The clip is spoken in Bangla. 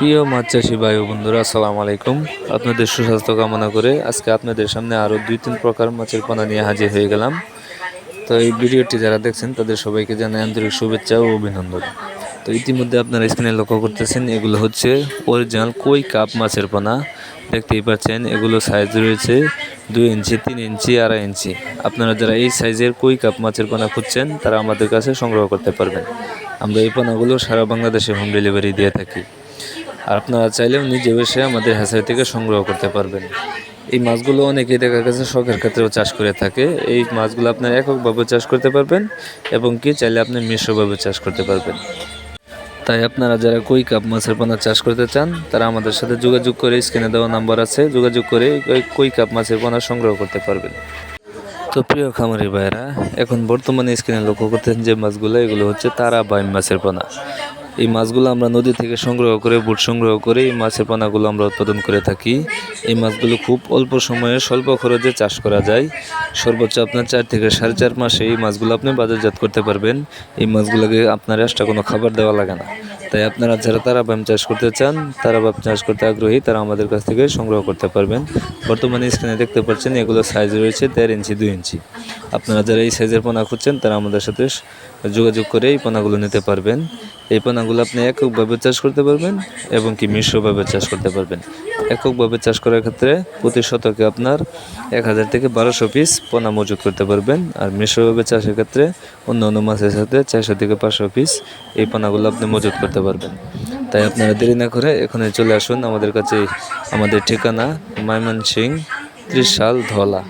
প্রিয় মাছ চাষি ভাই বন্ধুরা, আসসালামু আলাইকুম। আপনাদের সুস্বাস্থ্য কামনা করে আজকে আপনাদের সামনে আরও দুই তিন প্রকার মাছের পোনা নিয়ে হাজির হয়ে গেলাম। তো এই ভিডিওটি যারা দেখছেন, তাদের সবাইকে জানাই আন্তরিক শুভেচ্ছা ও অভিনন্দন। তো ইতিমধ্যে আপনারা স্ক্রিনে লক্ষ্য করতেছেন, এগুলো হচ্ছে অরিজিনাল কই কাপ মাছের পোনা। দেখতেই পাচ্ছেন, এগুলো সাইজ রয়েছে দুই ইঞ্চি, তিন ইঞ্চি, আড়াই ইঞ্চি। আপনারা যারা এই সাইজের কই কাপ মাছের পোনা খুঁজছেন, তারা আমাদের কাছে সংগ্রহ করতে পারবেন। আমরা এই পোনাগুলো সারা বাংলাদেশে হোম ডেলিভারি দিয়ে থাকি। আর আপনারা চাইলেও নিজে এসে আমাদের হ্যাচারি থেকে সংগ্রহ করতে পারবেন। এই মাছগুলো অনেকেই দেখা গেছে শখের ক্ষেত্রেও চাষ করে থাকে। এই মাছগুলো আপনার এককভাবে চাষ করতে পারবেন এবং কি চাইলে আপনি মিশ্রভাবে চাষ করতে পারবেন। তাই আপনারা যারা কই কাপ মাছের পোনা চাষ করতে চান, তারা আমাদের সাথে যোগাযোগ করে, স্ক্রিনে দেওয়া নাম্বার আছে, যোগাযোগ করে কই কাপ মাছের পোনা সংগ্রহ করতে পারবেন। তো প্রিয় খামারি ভাইরা এখন বর্তমানে স্ক্রিনে লক্ষ্য করতেন যে মাছগুলো, এগুলো হচ্ছে তারা বাইম মাছের পোনা। এই মাছগুলো আমরা নদী থেকে সংগ্রহ করে, বুট সংগ্রহ করে এই মাছের পানাগুলো আমরা উৎপাদন করে থাকি। এই মাছগুলো খুব অল্প সময়ে স্বল্প খরচে চাষ করা যায়। সর্বোচ্চ আপনার চার থেকে সাড়ে চার মাসে এই মাছগুলো আপনি বাজারজাত করতে পারবেন। এই মাছগুলোকে আপনার এক্সট্রা কোনো খাবার দেওয়া লাগে না। তাই আপনারা যারা তারা বাম চাষ করতে চান তারা বাম চাষ করতে আগ্রহী, তারা আমাদের কাছ থেকে সংগ্রহ করতে পারবেন। বর্তমানে স্ক্রিনে দেখতে পাচ্ছেন, এগুলো সাইজ রয়েছে দেড় ইঞ্চি, দুই ইঞ্চি। আপনারা যারা এই সাইজের পোনা খুঁজছেন, তারা আমাদের সাথে যোগাযোগ করে এই পোনাগুলো নিতে পারবেন। এই পোনাগুলো আপনি এককভাবে চাষ করতে পারবেন এবং কি মিশ্রভাবে চাষ করতে পারবেন। এককভাবে চাষ করার ক্ষেত্রে প্রতি শতকে আপনার এক হাজার থেকে বারোশো পিস পোনা মজুত করতে পারবেন। আর মিশ্রভাবে চাষের ক্ষেত্রে অন্য অন্য মাছের সাথে চারশো থেকে পাঁচশো পিস এই পোনাগুলো আপনি মজুত করতে পারবেন। তাই আপনারা দেরি না করে এখানে চলে আসুন আমাদের কাছে, আমাদের ঠিকানা মাইমন ময়মনসিং ত্রিশাল ধলা।